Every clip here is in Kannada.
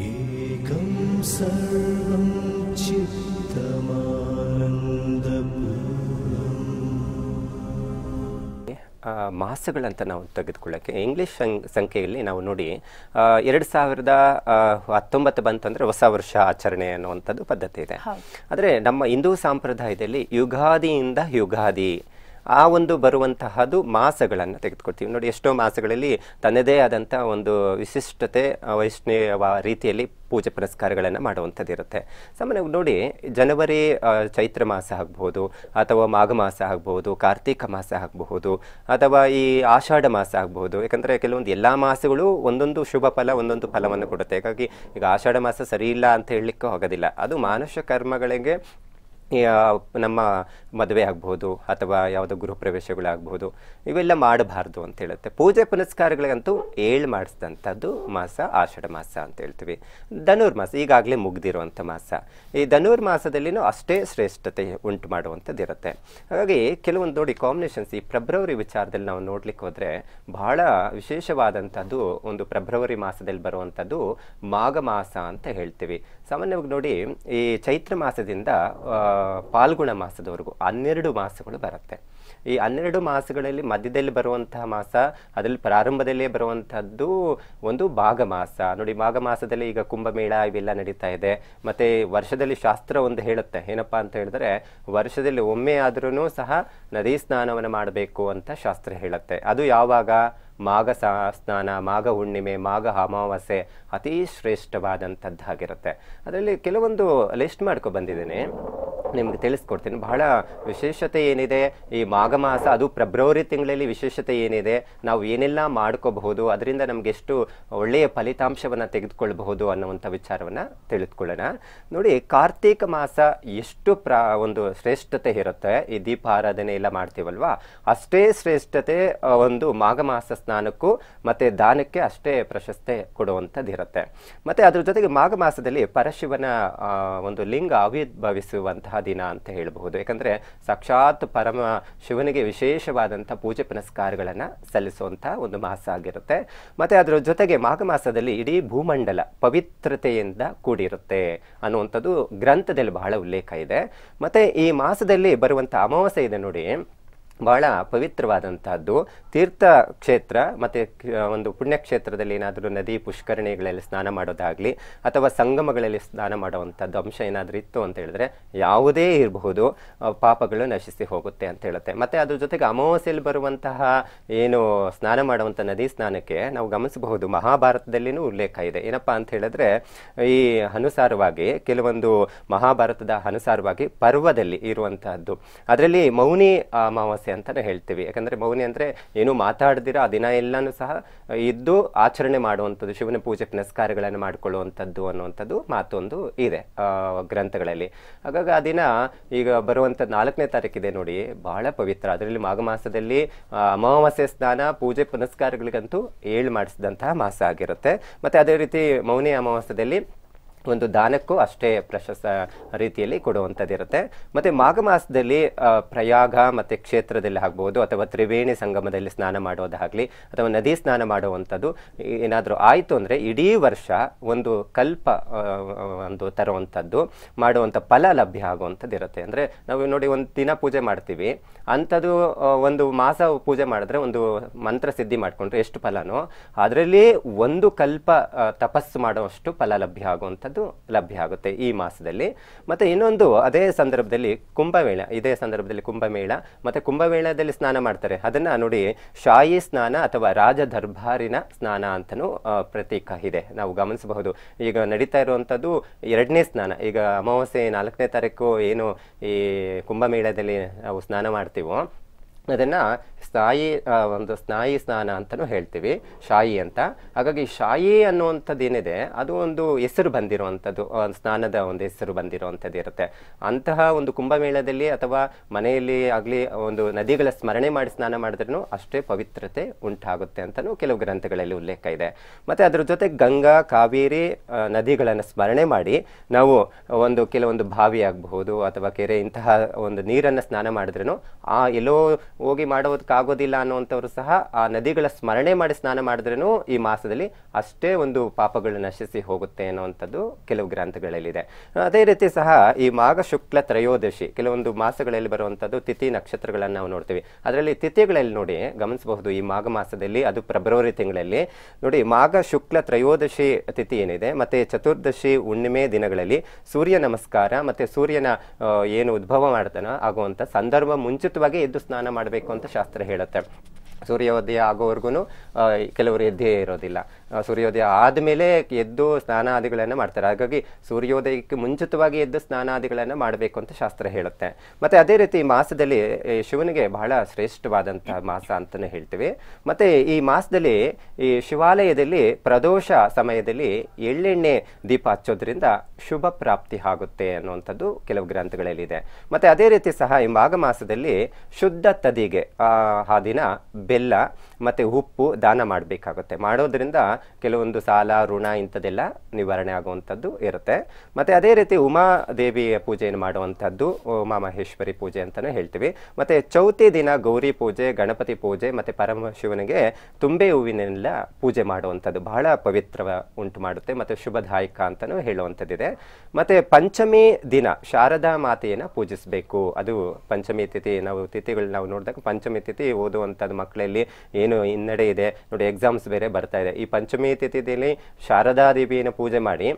एकं सर्वं चित्तमानन्दपूर्णम् ಆ, ಮಾಸಗಳಂತ ನಾವು ತೆಗೆದುಕೊಳ್ಳೋಕ್ಕೆ ಇಂಗ್ಲೀಷ್ ಸಂ- ಸಂಖ್ಯೆಯಲ್ಲಿ ನಾವು ನೋಡಿ ಆ, ಎರಡು ಸಾವಿರದ ಆ, ಹತ್ತೊಂಬತ್ತು ಬಂತಂದ್ರೆ ಹೊಸ ವರ್ಷ ಆಚರಣೆ ಅನ್ನುವಂಥದ್ದು ಪದ್ಧತಿ ಇದೆ ಆದರೆ ನಮ್ಮ ಹಿಂದೂ ಸಂಪ್ರದಾಯದಲ್ಲಿ ಯುಗಾದಿಯಿಂದ ಯುಗಾದಿ ಆ ಒಂದು ಬರುವಂತಹದ್ದು ಮಾಸಗಳನ್ನು ತೆಗೆದುಕೊಳ್ತೀವಿ. ನೋಡಿ, ಎಷ್ಟೋ ಮಾಸಗಳಲ್ಲಿ ತನ್ನದೇ ಆದಂಥ ಒಂದು ವಿಶಿಷ್ಟತೆ, ವೈಷ್ಣವ ರೀತಿಯಲ್ಲಿ ಪೂಜೆ ಪುರಸ್ಕಾರಗಳನ್ನು ಮಾಡುವಂಥದ್ದು ಇರುತ್ತೆ ಸಾಮಾನ್ಯವಾಗಿ ನೋಡಿ, ಜನವರಿ ಚೈತ್ರ ಮಾಸ ಆಗ್ಬೋದು ಅಥವಾ ಮಾಘ ಮಾಸ ಆಗ್ಬೋದು ಕಾರ್ತೀಕ ಮಾಸ ಆಗಬಹುದು, ಅಥವಾ ಈ ಆಷಾಢ ಮಾಸ ಆಗ್ಬೋದು ಯಾಕಂದರೆ ಕೆಲವೊಂದು ಎಲ್ಲ ಮಾಸಗಳು ಒಂದೊಂದು ಶುಭ ಫಲ, ಒಂದೊಂದು ಫಲವನ್ನು ಕೊಡುತ್ತೆ. ಹಾಗಾಗಿ ಈಗ ಆಷಾಢ ಮಾಸ ಸರಿ ಇಲ್ಲ ಅಂತ ಹೇಳಲಿಕ್ಕೂ ಆಗೋದಿಲ್ಲ. ಅದು ಮಾನುಷ ಕರ್ಮಗಳಿಗೆ ನಮ್ಮ ಮದುವೆ ಆಗ್ಬೋದು ಅಥವಾ ಯಾವುದೋ ಗೃಹ ಪ್ರವೇಶಗಳಾಗ್ಬೋದು ಇವೆಲ್ಲ ಮಾಡಬಾರ್ದು ಅಂತ ಹೇಳುತ್ತೆ. ಪೂಜೆ ಪುನಸ್ಕಾರಗಳಿಗಂತೂ ಏಳು ಮಾಡಿಸಿದಂಥದ್ದು ಮಾಸ, ಆಷಾಢ ಮಾಸ ಅಂತ ಹೇಳ್ತೀವಿ. ಧನುರ್ಮಾಸ ಈಗಾಗಲೇ ಮುಗ್ದಿರುವಂಥ ಮಾಸ. ಈ ಧನುರ್ಮಾಸದಲ್ಲಿನೂ ಅಷ್ಟೇ ಶ್ರೇಷ್ಠತೆ ಉಂಟು ಮಾಡುವಂಥದ್ದು ಇರುತ್ತೆ. ಹಾಗಾಗಿ ಕೆಲವೊಂದು ನೋಡಿ ಕಾಂಬಿನೇಷನ್ಸ್ ಈ ಫೆಬ್ರವರಿ ವಿಚಾರದಲ್ಲಿ ನಾವು ನೋಡ್ಲಿಕ್ಕೆ ಹೋದರೆ ಬಹಳ ವಿಶೇಷವಾದಂಥದ್ದು ಒಂದು ಫೆಬ್ರವರಿ ಮಾಸದಲ್ಲಿ ಬರುವಂಥದ್ದು ಮಾಘ ಮಾಸ ಅಂತ ಹೇಳ್ತೀವಿ. ಸಾಮಾನ್ಯವಾಗಿ ನೋಡಿ ಈ ಚೈತ್ರ ಮಾಸದಿಂದ ಪಾಲ್ಗುಣ ಮಾಸದವರೆಗೂ ಹನ್ನೆರಡು ಮಾಸಗಳು ಬರುತ್ತೆ. ಈ ಹನ್ನೆರಡು ಮಾಸಗಳಲ್ಲಿ ಮಧ್ಯದಲ್ಲಿ ಬರುವಂತಹ ಮಾಸ, ಅದರಲ್ಲಿ ಪ್ರಾರಂಭದಲ್ಲೇ ಬರುವಂತಹದ್ದು ಒಂದು ಮಾಸ ನೋಡಿ ಮಾಘ ಮಾಸದಲ್ಲಿ ಈಗ ಕುಂಭಮೇಳ ಇವೆಲ್ಲ ನಡೀತಾ ಇದೆ. ಮತ್ತೆ ವರ್ಷದಲ್ಲಿ ಶಾಸ್ತ್ರ ಒಂದು ಹೇಳುತ್ತೆ. ಏನಪ್ಪಾ ಅಂತ ಹೇಳಿದ್ರೆ, ವರ್ಷದಲ್ಲಿ ಒಮ್ಮೆ ಆದ್ರೂ ಸಹ ನದಿ ಸ್ನಾನವನ್ನು ಮಾಡಬೇಕು ಅಂತ ಶಾಸ್ತ್ರ ಹೇಳುತ್ತೆ. ಅದು ಯಾವಾಗ? ಮಾಘ ಸ್ನಾನ, ಮಾಘ ಹುಣ್ಣಿಮೆ, ಮಾಘ ಅಮಾವಾಸ್ಯೆ, ಅತೀ ಶ್ರೇಷ್ಠವಾದಂಥದ್ದಾಗಿರುತ್ತೆ ಅದರಲ್ಲಿ ಕೆಲವೊಂದು ಲಿಸ್ಟ್ ಮಾಡ್ಕೊ ಬಂದಿದ್ದೇನೆ. ನಿಮ್ಗೆ ತಿಳಿಸ್ಕೊಡ್ತೀನಿ. ಬಹಳ ವಿಶೇಷತೆ ಏನಿದೆ? ಈ ಮಾಘ ಮಾಸ ಅದು ಫೆಬ್ರವರಿ ತಿಂಗಳಲ್ಲಿ ವಿಶೇಷತೆ ಏನಿದೆ? ನಾವು ಏನೆಲ್ಲ ಮಾಡ್ಕೋಬಹುದು? ಅದರಿಂದ ನಮ್ಗೆ ಎಷ್ಟು ಒಳ್ಳೆಯ ಫಲಿತಾಂಶವನ್ನು ತೆಗೆದುಕೊಳ್ಬಹುದು ಅನ್ನುವಂಥ ವಿಚಾರವನ್ನು ತಿಳಿದುಕೊಳ್ಳೋಣ. ನೋಡಿ, ಕಾರ್ತೀಕ ಮಾಸ ಎಷ್ಟು ಪ್ರ, ಒಂದು ಶ್ರೇಷ್ಠತೆ ಇರುತ್ತೆ. ಈ ದೀಪ ಆರಾಧನೆ ಎಲ್ಲ ಮಾಡ್ತೀವಲ್ವಾ? ಅಷ್ಟೇ ಶ್ರೇಷ್ಠತೆ ಒಂದು ಮಾಘ ಮಾಸ ಸ್ನಾನಕ್ಕೂ ಮತ್ತೆ ದಾನಕ್ಕೆ ಅಷ್ಟೇ ಪ್ರಶಸ್ತಿ ಕೊಡುವಂಥದ್ದು ಇರುತ್ತೆ. ಮತ್ತೆ ಅದ್ರ ಜೊತೆಗೆ ಮಾಘ ಮಾಸದಲ್ಲಿ ಪರಶಿವನ ಒಂದು ಲಿಂಗ ಆವಿರ್ಭವಿಸುವಂತಹ ದಿನ ಅಂತ ಹೇಳಬಹುದು. ಯಾಕಂದ್ರೆ ಸಾಕ್ಷಾತ್ ಪರಮ ಶಿವನಿಗೆ ವಿಶೇಷವಾದಂಥ ಪೂಜೆ ಪುನಸ್ಕಾರಗಳನ್ನು ಸಲ್ಲಿಸುವಂಥ ಒಂದು ಮಾಸ ಆಗಿರುತ್ತೆ. ಮತ್ತೆ ಅದರ ಜೊತೆಗೆ ಮಾಘ ಮಾಸದಲ್ಲಿ ಇಡೀ ಭೂಮಂಡಲ ಪವಿತ್ರತೆಯಿಂದ ಕೂಡಿರುತ್ತೆ ಅನ್ನುವಂಥದ್ದು ಗ್ರಂಥದಲ್ಲಿ ಬಹಳ ಉಲ್ಲೇಖ ಇದೆ. ಮತ್ತೆ ಈ ಮಾಸದಲ್ಲಿ ಬರುವಂಥ ಅಮಾವಾಸ್ಯೆ ಇದೆ ನೋಡಿ. ಬಹಳ ಪವಿತ್ರವಾದಂತಹದ್ದು. ತೀರ್ಥ ಕ್ಷೇತ್ರ ಮತ್ತು ಒಂದು ಪುಣ್ಯಕ್ಷೇತ್ರದಲ್ಲಿ ಏನಾದರೂ ನದಿ ಪುಷ್ಕರಣಿಗಳಲ್ಲಿ ಸ್ನಾನ ಮಾಡೋದಾಗಲಿ ಅಥವಾ ಸಂಗಮಗಳಲ್ಲಿ ಸ್ನಾನ ಮಾಡುವಂಥದ್ದು ಅಂಶ ಏನಾದರೂ ಇತ್ತು ಅಂತ ಹೇಳಿದ್ರೆ ಯಾವುದೇ ಇರಬಹುದು. ಪಾಪಗಳು ನಶಿಸಿ ಹೋಗುತ್ತೆ ಅಂತ ಹೇಳುತ್ತೆ. ಮತ್ತು ಅದ್ರ ಜೊತೆಗೆ ಅಮಾವಾಸ್ಯೆಯಲ್ಲಿ ಬರುವಂತಹ ಏನು ಸ್ನಾನ ಮಾಡುವಂಥ ನದಿ ಸ್ನಾನಕ್ಕೆ ನಾವು ಗಮನಿಸಬಹುದು. ಮಹಾಭಾರತದಲ್ಲಿನೂ ಉಲ್ಲೇಖ ಇದೆ. ಏನಪ್ಪಾ ಅಂತ ಹೇಳಿದ್ರೆ ಈ ಅನುಸಾರವಾಗಿ ಕೆಲವೊಂದು ಮಹಾಭಾರತದ ಅನುಸಾರವಾಗಿ ಪರ್ವದಲ್ಲಿ ಇರುವಂತಹದ್ದು. ಅದರಲ್ಲಿ ಮೌನಿ ಅಮಾವಾಸ್ಯೆ ಅಂತಾನೆ ಹೇಳ್ತೀವಿ. ಯಾಕಂದ್ರೆ ಮೌನಿ ಅಂದರೆ ಏನು ಮಾತಾಡದಿರೋ, ಆ ದಿನ ಎಲ್ಲಾನು ಸಹ ಇದ್ದು ಆಚರಣೆ ಮಾಡುವಂಥದ್ದು, ಶಿವನ ಪೂಜೆ ಪುನಸ್ಕಾರಗಳನ್ನು ಮಾಡಿಕೊಳ್ಳುವಂಥದ್ದು ಅನ್ನುವಂಥದ್ದು ಮಾತೊಂದು ಇದೆ ಗ್ರಂಥಗಳಲ್ಲಿ. ಹಾಗಾಗಿ ಆ ದಿನ ಈಗ ಬರುವಂಥ ನಾಲ್ಕನೇ ತಾರೀಕಿದೆ ನೋಡಿ, ಬಹಳ ಪವಿತ್ರ. ಅದರಲ್ಲಿ ಮಾಘ ಮಾಸದಲ್ಲಿ ಅಮಾವಾಸ್ಯೆ ಸ್ನಾನ, ಪೂಜೆ ಪುನಸ್ಕಾರಗಳಿಗಂತೂ ಏಳು ಮಾಡಿಸಿದಂತಹ ಮಾಸ ಆಗಿರುತ್ತೆ. ಮತ್ತೆ ಅದೇ ರೀತಿ ಮೌನಿ ಅಮಾವಾಸ್ಯದಲ್ಲಿ ಒಂದು ದಾನಕ್ಕೂ ಅಷ್ಟೇ ಪ್ರಶಸ್ತ ರೀತಿಯಲ್ಲಿ ಕೊಡುವಂಥದ್ದಿರುತ್ತೆ. ಮತ್ತು ಮಾಘ ಮಾಸದಲ್ಲಿ ಪ್ರಯಾಗ ಮತ್ತು ಕ್ಷೇತ್ರದಲ್ಲಿ ಆಗ್ಬೋದು, ಅಥವಾ ತ್ರಿವೇಣಿ ಸಂಗಮದಲ್ಲಿ ಸ್ನಾನ ಮಾಡೋದಾಗಲಿ ಅಥವಾ ನದಿ ಸ್ನಾನ ಮಾಡುವಂಥದ್ದು ಏನಾದರೂ ಆಯಿತು ಅಂದರೆ ಇಡೀ ವರ್ಷ ಒಂದು ಕಲ್ಪ ಒಂದು ತರುವಂಥದ್ದು, ಮಾಡುವಂಥ ಫಲ ಲಭ್ಯ ಆಗುವಂಥದ್ದು ಇರುತ್ತೆ ಅಂದರೆ ನಾವು ನೋಡಿ ಒಂದು ದಿನ ಪೂಜೆ ಮಾಡ್ತೀವಿ, ಅಂಥದ್ದು ಒಂದು ಮಾಸ ಪೂಜೆ ಮಾಡಿದ್ರೆ ಒಂದು ಮಂತ್ರ ಸಿದ್ಧಿ ಮಾಡಿಕೊಂಡ್ರೆ ಎಷ್ಟು ಫಲನೋ, ಅದರಲ್ಲಿ ಒಂದು ಕಲ್ಪ ತಪಸ್ಸು ಮಾಡುವಷ್ಟು ಫಲ ಲಭ್ಯ ಆಗುವಂಥದ್ದು ಲಭ್ಯ ಆಗುತ್ತೆ ಈ ಮಾಸದಲ್ಲಿ. ಮತ್ತೆ ಇನ್ನೊಂದು ಅದೇ ಸಂದರ್ಭದಲ್ಲಿ ಕುಂಭಮೇಳ, ಇದೇ ಸಂದರ್ಭದಲ್ಲಿ ಕುಂಭಮೇಳ, ಮತ್ತೆ ಕುಂಭಮೇಳದಲ್ಲಿ ಸ್ನಾನ ಮಾಡ್ತಾರೆ. ಅದನ್ನ ನೋಡಿ ಶಾಯಿ ಸ್ನಾನ ಅಥವಾ ರಾಜ ದರ್ಬಾರಿನ ಸ್ನಾನ ಅಂತಲೂ ಪ್ರತೀಕ ಇದೆ. ನಾವು ಗಮನಿಸಬಹುದು. ಈಗ ನಡೀತಾ ಇರುವಂಥದ್ದು ಎರಡನೇ ಸ್ನಾನ. ಈಗ ಅಮಾವಾಸ್ಯೆ ನಾಲ್ಕನೇ ತಾರೀಕು ಏನು ಈ ಕುಂಭಮೇಳದಲ್ಲಿ ನಾವು ಸ್ನಾನ ಮಾಡ್ತೀವೋ, ಅದನ್ನ ಸ್ನಾಯಿ ಒಂದು ಸ್ನಾಯಿ ಸ್ನಾನ ಅಂತಲೂ ಹೇಳ್ತೀವಿ, ಶಾಯಿ ಅಂತ. ಹಾಗಾಗಿ ಶಾಯಿ ಅನ್ನುವಂಥದ್ದು ಏನಿದೆ ಅದು ಒಂದು ಹೆಸರು ಬಂದಿರುವಂಥದ್ದು ಸ್ನಾನದ ಒಂದು ಹೆಸರು ಬಂದಿರುವಂಥದ್ದು ಇರುತ್ತೆ. ಅಂತಹ ಒಂದು ಕುಂಭಮೇಳದಲ್ಲಿ ಅಥವಾ ಮನೆಯಲ್ಲಿ ಆಗಲಿ ಒಂದು ನದಿಗಳ ಸ್ಮರಣೆ ಮಾಡಿ ಸ್ನಾನ ಮಾಡಿದ್ರೂ ಅಷ್ಟೇ ಪವಿತ್ರತೆ ಉಂಟಾಗುತ್ತೆ ಅಂತಲೂ ಕೆಲವು ಗ್ರಂಥಗಳಲ್ಲಿ ಉಲ್ಲೇಖ ಇದೆ. ಮತ್ತು ಅದರ ಜೊತೆ ಗಂಗಾ, ಕಾವೇರಿ ನದಿಗಳನ್ನು ಸ್ಮರಣೆ ಮಾಡಿ ನಾವು ಒಂದು ಕೆಲವೊಂದು ಬಾವಿ ಆಗಬಹುದು ಅಥವಾ ಕೆರೆ ಇಂತಹ ಒಂದು ನೀರನ್ನು ಸ್ನಾನ ಮಾಡಿದ್ರೂ ಆ ಎಲ್ಲೋ ಹೋಗಿ ಮಾಡೋದಕ್ಕಾಗಿ ಆಗೋದಿಲ್ಲ ಅನ್ನುವಂಥವ್ರು ಸಹ ಆ ನದಿಗಳ ಸ್ಮರಣೆ ಮಾಡಿ ಸ್ನಾನ ಮಾಡಿದ್ರೂ ಈ ಮಾಸದಲ್ಲಿ ಅಷ್ಟೇ ಒಂದು ಪಾಪಗಳು ನಶಿಸಿ ಹೋಗುತ್ತೆ ಅನ್ನುವಂಥದ್ದು ಕೆಲವು ಗ್ರಂಥಗಳಲ್ಲಿದೆ. ಅದೇ ರೀತಿ ಸಹ ಈ ಮಾಘ ಶುಕ್ಲ ತ್ರಯೋದಶಿ ಕೆಲವೊಂದು ಮಾಸಗಳಲ್ಲಿ ಬರುವಂಥದ್ದು ತಿಥಿ ನಕ್ಷತ್ರಗಳನ್ನು ನಾವು ನೋಡ್ತೀವಿ. ಅದರಲ್ಲಿ ತಿಥಿಗಳಲ್ಲಿ ನೋಡಿ ಗಮನಿಸಬಹುದು ಈ ಮಾಘ ಮಾಸದಲ್ಲಿ, ಅದು ಫೆಬ್ರವರಿ ತಿಂಗಳಲ್ಲಿ. ನೋಡಿ ಮಾಘ ಶುಕ್ಲ ತ್ರಯೋದಶಿ ತಿಥಿ ಏನಿದೆ, ಮತ್ತೆ ಚತುರ್ದಶಿ ಹುಣ್ಣಿಮೆ ದಿನಗಳಲ್ಲಿ ಸೂರ್ಯ ನಮಸ್ಕಾರ ಮತ್ತೆ ಸೂರ್ಯನ ಏನು ಉದ್ಭವ ಮಾಡ್ತಾನೋ ಆಗುವಂಥ ಸಂದರ್ಭ ಮುಂಚಿತವಾಗಿ ಎದ್ದು ಸ್ನಾನ ಮಾಡಬೇಕು ಅಂತ ಶಾಸ್ತ್ರ ಹೇಳುತ್ತೆ. ಸೂರ್ಯೋದಯ ಆಗೋವರೆಗೂ ಕೆಲವರು ಎದ್ದೇ ಇರೋದಿಲ್ಲ. ಸೂರ್ಯೋದಯ ಆದಮೇಲೆ ಎದ್ದು ಸ್ನಾನಾದಿಗಳನ್ನು ಮಾಡ್ತಾರೆ. ಹಾಗಾಗಿ ಸೂರ್ಯೋದಯಕ್ಕೆ ಮುಂಚಿತವಾಗಿ ಎದ್ದು ಸ್ನಾನಾದಿಗಳನ್ನು ಮಾಡಬೇಕು ಅಂತ ಶಾಸ್ತ್ರ ಹೇಳುತ್ತೆ. ಮತ್ತೆ ಅದೇ ರೀತಿ ಈ ಮಾಸದಲ್ಲಿ ಶಿವನಿಗೆ ಬಹಳ ಶ್ರೇಷ್ಠವಾದಂತಹ ಮಾಸ ಅಂತಲೇ ಹೇಳ್ತೀವಿ. ಮತ್ತೆ ಈ ಮಾಸದಲ್ಲಿ, ಈ ಶಿವಾಲಯದಲ್ಲಿ ಪ್ರದೋಷ ಸಮಯದಲ್ಲಿ ಎಳ್ಳೆಣ್ಣೆ ದೀಪ ಹಚ್ಚೋದ್ರಿಂದ ಶುಭ ಪ್ರಾಪ್ತಿ ಆಗುತ್ತೆ ಅನ್ನುವಂಥದ್ದು ಕೆಲವು ಗ್ರಂಥಗಳಲ್ಲಿದೆ ಮತ್ತೆ ಅದೇ ರೀತಿ ಸಹ ಈ ಮಾಘ ಮಾಸದಲ್ಲಿ ಶುದ್ಧ ತದಿಗೆ ಆ ದಿನ ಬೆಲ್ಲ ಮತ್ತೆ ಉಪ್ಪು ದಾನ ಮಾಡಬೇಕಾಗುತ್ತೆ. ಮಾಡೋದ್ರಿಂದ ಕೆಲವೊಂದು ಸಾಲ, ಋಣ ಇಂಥದ್ದೆಲ್ಲ ನಿವಾರಣೆ ಆಗುವಂಥದ್ದು ಇರುತ್ತೆ. ಮತ್ತೆ ಅದೇ ರೀತಿ ಉಮಾ ದೇವಿಯ ಪೂಜೆಯನ್ನು ಮಾಡುವಂಥದ್ದು ಉಮಾ ಮಹೇಶ್ವರಿ ಪೂಜೆ ಅಂತಾನೆ ಹೇಳ್ತೀವಿ. ಮತ್ತೆ ಚೌತಿ ದಿನ ಗೌರಿ ಪೂಜೆ, ಗಣಪತಿ ಪೂಜೆ ಮತ್ತೆ ಪರಮಶಿವನಿಗೆ ತುಂಬೆ ಹೂವಿನೆಲ್ಲ ಪೂಜೆ ಮಾಡುವಂಥದ್ದು ಬಹಳ ಪವಿತ್ರ ಉಂಟು ಮಾಡುತ್ತೆ ಮತ್ತೆ ಶುಭದಾಯಕ ಅಂತಲೂ ಹೇಳುವಂಥದ್ದಿದೆ. ಮತ್ತೆ ಪಂಚಮಿ ದಿನ ಶಾರದಾ ಮಾತೆಯನ್ನು ಪೂಜಿಸಬೇಕು. ಅದು ಪಂಚಮಿ ತಿಥಿ, ನಾವು ತಿಥಿಗಳು ನಾವು ನೋಡಿದಾಗ ಪಂಚಮಿ ತಿಥಿ ಓದುವಂಥದ್ದು ಮಕ್ಕಳಲ್ಲಿ ಏನು ಹಿನ್ನಡೆ ಇದೆ. ನೋಡಿ ಎಕ್ಸಾಮ್ಸ್ ಬೇರೆ ಬರ್ತಾ ಇದೆ. ಈ ಪಂಚಮಿ ತಿಥಿಯಲ್ಲಿ ಶಾರದಾ ದೇವಿಯನ್ನು ಪೂಜೆ ಮಾಡಿ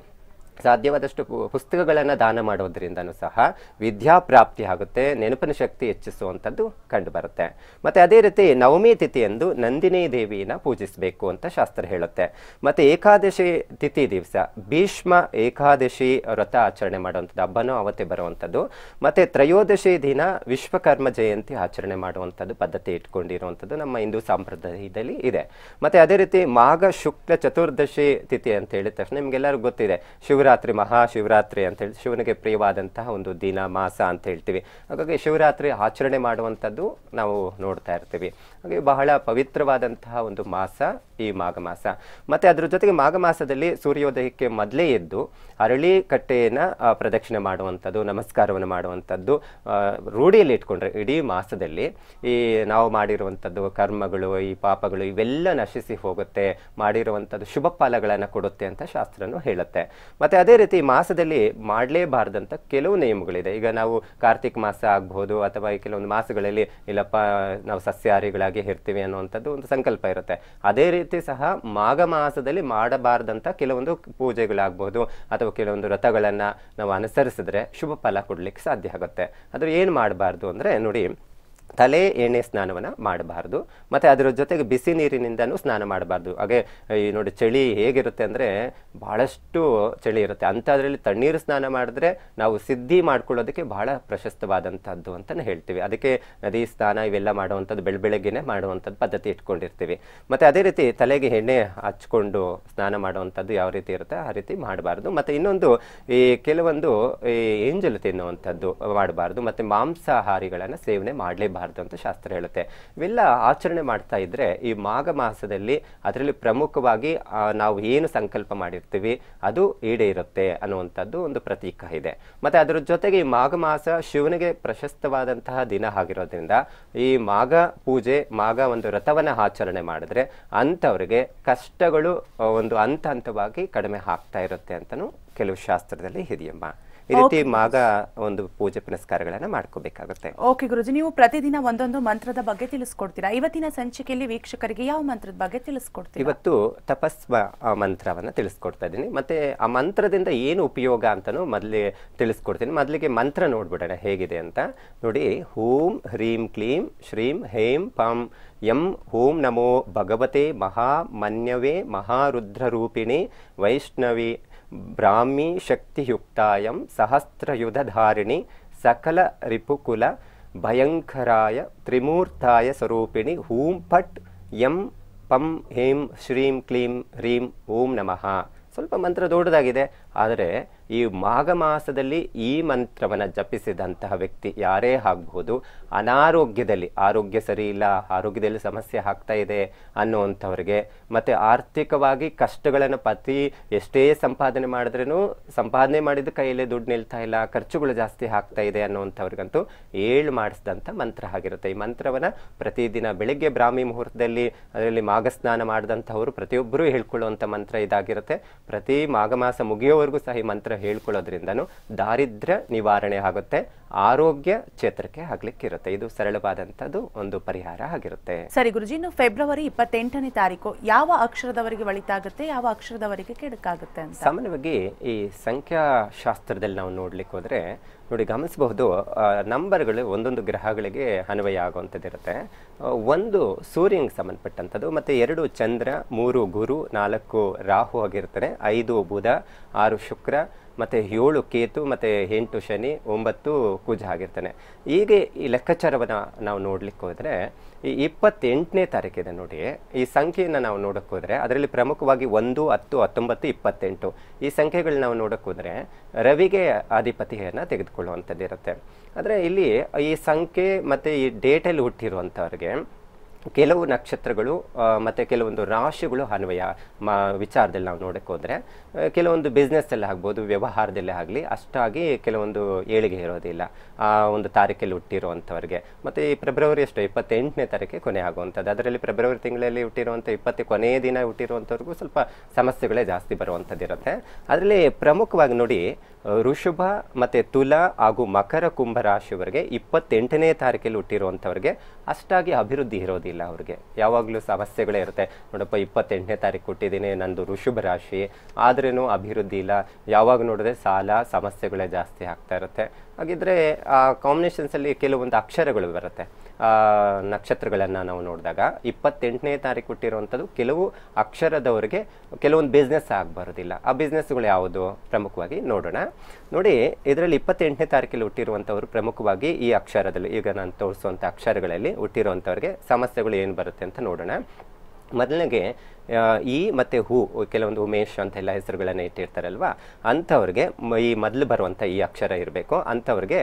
ಸಾಧ್ಯವಾದಷ್ಟು ಪುಸ್ತಕಗಳನ್ನು ದಾನ ಮಾಡೋದ್ರಿಂದನೂ ಸಹ ವಿದ್ಯಾಪ್ರಾಪ್ತಿ ಆಗುತ್ತೆ, ನೆನಪಿನ ಶಕ್ತಿ ಹೆಚ್ಚಿಸುವಂಥದ್ದು ಕಂಡುಬರುತ್ತೆ. ಮತ್ತೆ ಅದೇ ರೀತಿ ನವಮಿ ತಿಥಿಯಂದು ನಂದಿನಿ ದೇವಿನ ಪೂಜಿಸಬೇಕು ಅಂತ ಶಾಸ್ತ್ರ ಹೇಳುತ್ತೆ. ಮತ್ತೆ ಏಕಾದಶಿ ತಿಥಿ ದಿವಸ, ಭೀಷ್ಮ ಏಕಾದಶಿ ವ್ರತ ಆಚರಣೆ ಮಾಡುವಂಥದ್ದು, ಹಬ್ಬನೂ ಅವತ್ತೇ ಬರುವಂಥದ್ದು. ಮತ್ತೆ ತ್ರಯೋದಶಿ ದಿನ ವಿಶ್ವಕರ್ಮ ಜಯಂತಿ ಆಚರಣೆ ಮಾಡುವಂಥದ್ದು ಪದ್ಧತಿ ಇಟ್ಕೊಂಡಿರುವಂಥದ್ದು ನಮ್ಮ ಹಿಂದೂ ಸಂಪ್ರದಾಯದಲ್ಲಿ ಇದೆ. ಮತ್ತೆ ಅದೇ ರೀತಿ ಮಾಘ ಶುಕ್ಲ ಚತುರ್ದಶಿ ತಿಥಿ ಅಂತ ಹೇಳಿದ ತಕ್ಷಣ ನಿಮಗೆಲ್ಲರಿಗೂ ಗೊತ್ತಿದೆ ಶಿವರಾತ್ರಿ, ಮಹಾಶಿವರಾತ್ರಿ ಅಂತ ಹೇಳಿ ಶಿವನಿಗೆ ಪ್ರಿಯವಾದಂತಹ ಒಂದು ದಿನ ಮಾಸ ಅಂತ ಹೇಳ್ತೀವಿ. ಹಾಗಾಗಿ ಶಿವರಾತ್ರಿ ಆಚರಣೆ ಮಾಡುವಂಥದ್ದು ನಾವು ನೋಡ್ತಾ ಇರ್ತೀವಿ. ಹಾಗೆ ಬಹಳ ಪವಿತ್ರವಾದಂತಹ ಒಂದು ಮಾಸ ಈ ಮಾಘ ಮಾಸ ಮತ್ತೆ ಅದರ ಜೊತೆಗೆ ಮಾಘ ಮಾಸದಲ್ಲಿ ಸೂರ್ಯೋದಯಕ್ಕೆ ಮೊದಲೇ ಎದ್ದು ಅರಳಿ ಕಟ್ಟೆಯನ್ನ ಪ್ರದಕ್ಷಿಣೆ ಮಾಡುವಂಥದ್ದು, ನಮಸ್ಕಾರವನ್ನು ಮಾಡುವಂಥದ್ದು ರೂಢಿಯಲ್ಲಿ ಇಟ್ಕೊಂಡ್ರೆ ಇಡೀ ಮಾಸದಲ್ಲಿ ಈ ನಾವು ಮಾಡಿರುವಂಥದ್ದು ಕರ್ಮಗಳು, ಈ ಪಾಪಗಳು ಇವೆಲ್ಲ ನಶಿಸಿ ಹೋಗುತ್ತೆ, ಮಾಡಿರುವಂಥದ್ದು ಶುಭ ಫಲಗಳನ್ನು ಕೊಡುತ್ತೆ ಅಂತ ಶಾಸ್ತ್ರನು ಹೇಳುತ್ತೆ. ಮತ್ತೆ ಅದೇ ರೀತಿ ಮಾಸದಲ್ಲಿ ಮಾಡಲೇಬಾರ್ದಂತ ಕೆಲವು ನಿಯಮಗಳಿದೆ. ಈಗ ನಾವು ಕಾರ್ತಿಕ್ ಮಾಸ ಆಗ್ಬಹುದು ಅಥವಾ ಕೆಲವೊಂದು ಮಾಸಗಳಲ್ಲಿ ಇಲ್ಲಪ್ಪ, ನಾವು ಸಸ್ಯಾಹಾರಿಗಳಾಗಿ ಇರ್ತೀವಿ ಅನ್ನುವಂಥದ್ದು ಒಂದು ಸಂಕಲ್ಪ ಇರುತ್ತೆ. ಅದೇ ಸಹ ಮಾಘ ಮಾಸದಲ್ಲಿ ಮಾಡಬಾರ್ದಂಥ ಕೆಲವೊಂದು ಪೂಜೆಗಳಾಗ್ಬೋದು ಅಥವಾ ಕೆಲವೊಂದು ವ್ರತಗಳನ್ನು ನಾವು ಅನುಸರಿಸಿದ್ರೆ ಶುಭ ಫಲ ಕೊಡಲಿಕ್ಕೆ ಸಾಧ್ಯ ಆಗುತ್ತೆ. ಆದರೆ ಏನು ಮಾಡಬಾರ್ದು ಅಂದರೆ ನೋಡಿ ತಲೆ, ಎಣ್ಣೆ ಸ್ನಾನವನ್ನು ಮಾಡಬಾರ್ದು. ಮತ್ತು ಅದರ ಜೊತೆಗೆ ಬಿಸಿ ನೀರಿನಿಂದನೂ ಸ್ನಾನ ಮಾಡಬಾರ್ದು. ಹಾಗೆ, ಈ ನೋಡಿ ಚಳಿ ಹೇಗಿರುತ್ತೆ ಅಂದರೆ ಭಾಳಷ್ಟು ಚಳಿ ಇರುತ್ತೆ. ಅಂಥದ್ರಲ್ಲಿ ತಣ್ಣೀರು ಸ್ನಾನ ಮಾಡಿದ್ರೆ ನಾವು ಸಿದ್ಧಿ ಮಾಡ್ಕೊಳ್ಳೋದಕ್ಕೆ ಭಾಳ ಪ್ರಶಸ್ತವಾದಂಥದ್ದು ಅಂತಲೇ ಹೇಳ್ತೀವಿ. ಅದಕ್ಕೆ ನದಿ ಸ್ನಾನ ಇವೆಲ್ಲ ಮಾಡುವಂಥದ್ದು, ಬೆಳ ಬೆಳಗ್ಗೆನೆ ಮಾಡುವಂಥದ್ದು ಪದ್ಧತಿ ಇಟ್ಕೊಂಡಿರ್ತೀವಿ. ಮತ್ತು ಅದೇ ರೀತಿ ತಲೆಗೆ ಎಣ್ಣೆ ಹಚ್ಕೊಂಡು ಸ್ನಾನ ಮಾಡುವಂಥದ್ದು ಯಾವ ರೀತಿ ಇರುತ್ತೆ? ಆ ರೀತಿ ಮಾಡಬಾರ್ದು. ಮತ್ತು ಇನ್ನೊಂದು, ಈ ಕೆಲವೊಂದು, ಈ ಏಂಜಲು ತಿನ್ನುವಂಥದ್ದು ಮಾಡಬಾರ್ದು. ಮತ್ತು ಮಾಂಸಾಹಾರಿಗಳನ್ನು ಸೇವನೆ ಮಾಡಲೇಬಾರ್ದು. ಅಂತ ಶಾಸ್ತ್ರ ಹೇಳುತ್ತೆ. ಇವೆಲ್ಲ ಆಚರಣೆ ಮಾಡ್ತಾ ಇದ್ರೆ ಈ ಮಾಘ ಮಾಸದಲ್ಲಿ ಅದರಲ್ಲಿ ಪ್ರಮುಖವಾಗಿ ನಾವು ಏನು ಸಂಕಲ್ಪ ಮಾಡಿರ್ತೀವಿ, ಅದು ಈಡೇರುತ್ತೆ ಅನ್ನುವಂಥದ್ದು ಒಂದು ಪ್ರತೀಕ ಇದೆ. ಮತ್ತೆ ಅದರ ಜೊತೆಗೆ ಈ ಮಾಘ ಮಾಸ ಶಿವನಿಗೆ ಪ್ರಶಸ್ತವಾದಂತಹ ದಿನ ಆಗಿರೋದ್ರಿಂದ ಈ ಮಾಘ ಪೂಜೆ, ಮಾಘ ಒಂದು ವ್ರತವನ್ನು ಆಚರಣೆ ಮಾಡಿದ್ರೆ ಅಂಥವ್ರಿಗೆ ಕಷ್ಟಗಳು ಒಂದು ಹಂತ ಹಂತವಾಗಿ ಕಡಿಮೆ ಆಗ್ತಾ ಇರುತ್ತೆ ಅಂತಲೂ ಕೆಲವು ಶಾಸ್ತ್ರದಲ್ಲಿ ಇದೆಯಮ್ಮ ಈ ರೀತಿ ಮಾಗ ಒಂದು ಪೂಜೆ ಪುನಸ್ಕಾರಗಳನ್ನ ಮಾಡ್ಕೋಬೇಕಾಗುತ್ತೆ. ಓಕೆ ಗುರುಜಿ ನೀವು ಪ್ರತಿದಿನ ಒಂದೊಂದು ಮಂತ್ರದ ಬಗ್ಗೆ ತಿಳಿಸ್ಕೊಡ್ತೀರಾ? ಇವತ್ತಿನ ಸಂಚಿಕೆಯಲ್ಲಿ ವೀಕ್ಷಕರಿಗೆ ಯಾವ ಮಂತ್ರದ ಬಗ್ಗೆ ತಿಳಿಸ್ಕೊಡ್ತೀರಾ? ಇವತ್ತು ತಪಸ್ವ ಮಂತ್ರವನ್ನ ತಿಳಿಸ್ಕೊಡ್ತಾ ಇದ್ದೀನಿ. ಮತ್ತೆ ಆ ಮಂತ್ರದಿಂದ ಏನು ಉಪಯೋಗ ಅಂತನೂ ಮೊದಲೇ ತಿಳಿಸ್ಕೊಡ್ತೀನಿ. ಮೊದಲಿಗೆ ಮಂತ್ರ ನೋಡ್ಬಿಡೋಣ ಹೇಗಿದೆ ಅಂತ. ನೋಡಿ ಹೂಂ ಹ್ರೀಂ ಕ್ಲೀಂ ಶ್ರೀಂ ಹೇಂ ಪಂ ಯಂ ಹೋಂ ನಮೋ ಭಗವತೆ ಮಹಾಮನ್ಯವೇ ಮಹಾರುದ್ರರೂಪಿಣಿ ವೈಷ್ಣವಿ ಬ್ರಾಹ್ಮಿ ಶಕ್ತಿಯುಕ್ತಾಯಂ ಸಹಸ್ರಯುಧಧಾರಿಣಿ ಸಕಲ ರಿಪುಕುಲ ಭಯಂಕರಾಯ ತ್ರಿಮೂರ್ತಾಯ ಸ್ವರೂಪಿಣಿ ಹೂಂ ಪಟ್ ಎಂ ಪಂ ಹೇಂ ಶ್ರೀಂ ಕ್ಲೀಂ ರೀಂ ಓಂ ನಮಃ. ಸ್ವಲ್ಪ ಮಂತ್ರ ದೊಡ್ಡದಾಗಿದೆ. ಆದರೆ ಈ ಮಾಘ ಮಾಸದಲ್ಲಿ ಈ ಮಂತ್ರವನ್ನು ಜಪಿಸಿದಂತಹ ವ್ಯಕ್ತಿ ಯಾರೇ ಆಗಬಹುದು ಅನಾರೋಗ್ಯದಲ್ಲಿ, ಆರೋಗ್ಯ ಸರಿ ಇಲ್ಲ, ಆರೋಗ್ಯದಲ್ಲಿ ಸಮಸ್ಯೆ ಆಗ್ತಾ ಇದೆ ಅನ್ನುವಂಥವ್ರಿಗೆ ಮತ್ತು ಆರ್ಥಿಕವಾಗಿ ಕಷ್ಟಗಳನ್ನು ಪತಿ ಎಷ್ಟೇ ಸಂಪಾದನೆ ಮಾಡಿದ್ರೂ ಸಂಪಾದನೆ ಮಾಡಿದ ಕೈಯಲ್ಲೇ ದುಡ್ಡು ನಿಲ್ತಾ ಇಲ್ಲ, ಖರ್ಚುಗಳು ಜಾಸ್ತಿ ಆಗ್ತಾ ಇದೆ ಅನ್ನುವಂಥವ್ರಿಗಂತೂ ಏಳು ಮಾಡಿಸಿದಂಥ ಮಂತ್ರ ಆಗಿರುತ್ತೆ. ಈ ಮಂತ್ರವನ್ನು ಪ್ರತಿದಿನ ಬೆಳಿಗ್ಗೆ ಬ್ರಾಹ್ಮಿ ಮುಹೂರ್ತದಲ್ಲಿ ಅದರಲ್ಲಿ ಮಾಘ ಸ್ನಾನ ಮಾಡಿದಂಥವ್ರು ಪ್ರತಿಯೊಬ್ಬರೂ ಹೇಳ್ಕೊಳ್ಳುವಂಥ ಮಂತ್ರ ಇದಾಗಿರುತ್ತೆ. ಪ್ರತಿ ಮಾಘ ಮಾಸ ಮುಗಿಯೋವರೆಗೂ ಸಹ ಈ ಮಂತ್ರ ಹೇಳ್ಕೊಳ್ಳೋದ್ರಿಂದನೂ ದಾರಿದ್ರ್ಯ ನಿವಾರಣೆ ಆಗುತ್ತೆ ಆರೋಗ್ಯ ಚೇತರಿಕೆ ಆಗ್ಲಿಕ್ಕಿರುತ್ತೆ ಇದು ಸರಳವಾದಂಥದ್ದು ಒಂದು ಪರಿಹಾರ ಆಗಿರುತ್ತೆ. ಸರಿ ಗುರುಜಿ ಇನ್ನು ಫೆಬ್ರವರಿ ಇಪ್ಪತ್ತೆಂಟನೇ ತಾರೀಕು ಯಾವ ಅಕ್ಷರದವರಿಗೆ ಒಳಿತಾಗುತ್ತೆ ಯಾವ ಅಕ್ಷರದವರೆಗೆ ಕೆಡಕಾಗುತ್ತೆ ಅಂತ? ಸಾಮಾನ್ಯವಾಗಿ ಈ ಸಂಖ್ಯಾಶಾಸ್ತ್ರದಲ್ಲಿ ನಾವು ನೋಡ್ಲಿಕ್ಕೆ ಹೋದ್ರೆ ನೋಡಿ ಗಮನಿಸಬಹುದು ನಂಬರ್ಗಳು ಒಂದೊಂದು ಗ್ರಹಗಳಿಗೆ ಅನ್ವಯ ಆಗುವಂಥದ್ದಿರುತ್ತೆ. ಒಂದು ಸೂರ್ಯನಿಗೆ ಸಂಬಂಧಪಟ್ಟಂಥದ್ದು ಮತ್ತೆ ಎರಡು ಚಂದ್ರ ಮೂರು ಗುರು ನಾಲ್ಕು ರಾಹು ಆಗಿರ್ತಾರೆ ಐದು ಬುಧ ಆರು ಶುಕ್ರ ಮತ್ತೆ ಏಳು ಕೇತು ಮತ್ತೆ ಎಂಟು ಶನಿ, ಒಂಬತ್ತು ಕುಜ ಆಗಿರ್ತಾನೆ. ಹೀಗೆ ಈ ಲೆಕ್ಕಾಚಾರವನ್ನು ನಾವು ನೋಡಲಿಕ್ಕೆ ಹೋದರೆ, ಈ ಇಪ್ಪತ್ತೆಂಟನೇ ತಾರೀಕಿದೆ ನೋಡಿ. ಈ ಸಂಖ್ಯೆಯನ್ನು ನಾವು ನೋಡಕ್ಕೆ ಹೋದ್ರೆ, ಅದರಲ್ಲಿ ಪ್ರಮುಖವಾಗಿ ಒಂದು, ಹತ್ತು, ಹತ್ತೊಂಬತ್ತು, ಇಪ್ಪತ್ತೆಂಟು ಈ ಸಂಖ್ಯೆಗಳನ್ನ ನಾವು ನೋಡಕ್ಕೆ ಹೋದ್ರೆ, ರವಿಗೆ ಆಧಿಪತಿಯನ್ನು ತೆಗೆದುಕೊಳ್ಳುವಂಥದ್ದು ಇರುತ್ತೆ ಆದರೆ ಇಲ್ಲಿ ಈ ಸಂಖ್ಯೆ ಮತ್ತು ಈ ಡೇಟಲ್ಲಿ ಹುಟ್ಟಿರುವಂಥವ್ರಿಗೆ ಕೆಲವು ನಕ್ಷತ್ರಗಳು ಮತ್ತು ಕೆಲವೊಂದು ರಾಶಿಗಳು ಅನ್ವಯ ಮಾ, ವಿಚಾರದಲ್ಲಿ ನಾವು ನೋಡಕ್ಕೆ ಹೋದರೆ ಕೆಲವೊಂದು ಬಿಸ್ನೆಸ್ಸಲ್ಲಿ ಆಗ್ಬೋದು, ವ್ಯವಹಾರದಲ್ಲೇ ಆಗಲಿ, ಅಷ್ಟಾಗಿ ಕೆಲವೊಂದು ಏಳಿಗೆ ಇರೋದಿಲ್ಲ. ಆ, ಒಂದು ತಾರೀಕಲ್ಲಿ ಹುಟ್ಟಿರುವಂಥವ್ರಿಗೆ. ಮತ್ತು ಈ ಫೆಬ್ರವರಿ ಎಷ್ಟು ಇಪ್ಪತ್ತೆಂಟನೇ ತಾರೀಕಿಗೆ ಕೊನೆ ಆಗುವಂಥದ್ದು. ಅದರಲ್ಲಿ ಫೆಬ್ರವರಿ ತಿಂಗಳಲ್ಲಿ ಹುಟ್ಟಿರುವಂಥ, ಇಪ್ಪತ್ತು ಕೊನೆಯ ದಿನ ಹುಟ್ಟಿರುವಂಥವ್ರಿಗೂ ಸ್ವಲ್ಪ ಸಮಸ್ಯೆಗಳೇ ಜಾಸ್ತಿ ಬರುವಂಥದ್ದು ಇರುತ್ತೆ ಅದರಲ್ಲಿ ಪ್ರಮುಖವಾಗಿ ನೋಡಿ ಋಷಭ ಮತ್ತು ತುಲಾ ಹಾಗೂ ಮಕರ ಕುಂಭ ರಾಶಿಯವರಿಗೆ ಇಪ್ಪತ್ತೆಂಟನೇ ತಾರೀಕಲ್ಲಿ ಹುಟ್ಟಿರುವಂಥವ್ರಿಗೆ ಅಷ್ಟಾಗಿ ಅಭಿವೃದ್ಧಿ ಇರೋದಿಲ್ಲ ಅವ್ರಿಗೆ. ಯಾವಾಗಲೂ ಸಮಸ್ಯೆಗಳೇ ಇರುತ್ತೆ. ನೋಡಪ್ಪ, ಇಪ್ಪತ್ತೆಂಟನೇ ತಾರೀಕು ಹುಟ್ಟಿದ್ದೀನಿ ನಂದು ಋಷಭ ರಾಶಿ ಆದ್ರೂ ಅಭಿವೃದ್ಧಿ ಇಲ್ಲ. ಯಾವಾಗ ನೋಡಿದ್ರೆ ಸಾಲ, ಸಮಸ್ಯೆಗಳೇ ಜಾಸ್ತಿ ಆಗ್ತಾ ಇರುತ್ತೆ. ಹಾಗಿದ್ರೆ ಆ ಕಾಂಬಿನೇಷನ್ಸಲ್ಲಿ ಕೆಲವೊಂದು ಅಕ್ಷರಗಳು ಬರುತ್ತೆ. ನಕ್ಷತ್ರಗಳನ್ನು ನಾವು ನೋಡಿದಾಗ ಇಪ್ಪತ್ತೆಂಟನೇ ತಾರೀಕು ಹುಟ್ಟಿರುವಂಥದ್ದು ಕೆಲವು ಅಕ್ಷರದವರಿಗೆ ಕೆಲವೊಂದು ಬಿಸ್ನೆಸ್ ಆಗಬಾರೋದಿಲ್ಲ. ಆ ಬಿಸ್ನೆಸ್ಗಳು ಯಾವುದು? ಪ್ರಮುಖವಾಗಿ ನೋಡೋಣ. ನೋಡಿ, ಇದರಲ್ಲಿ ಇಪ್ಪತ್ತೆಂಟನೇ ತಾರೀಕಲ್ಲಿ ಹುಟ್ಟಿರುವಂಥವ್ರು ಪ್ರಮುಖವಾಗಿ ಈ ಅಕ್ಷರದಲ್ಲಿ, ಈಗ ನಾನು ತೋರಿಸುವಂಥ ಅಕ್ಷರಗಳಲ್ಲಿ ಹುಟ್ಟಿರುವಂಥವ್ರಿಗೆ ಸಮಸ್ಯೆಗಳು ಏನು ಬರುತ್ತೆ ಅಂತ ನೋಡೋಣ. ಮೊದಲಿಗೆ ಈ ಮತ್ತು ಹೂ ಕೆಲವೊಂದು ಉಮೇಶ್ ಅಂತ ಎಲ್ಲ ಹೆಸರುಗಳನ್ನು ಇಟ್ಟಿರ್ತಾರಲ್ವಾ? ಅಂಥವ್ರಿಗೆ ಈ ಮೊದಲು ಬರುವಂಥ ಈ ಅಕ್ಷರ ಇರಬೇಕು. ಅಂಥವ್ರಿಗೆ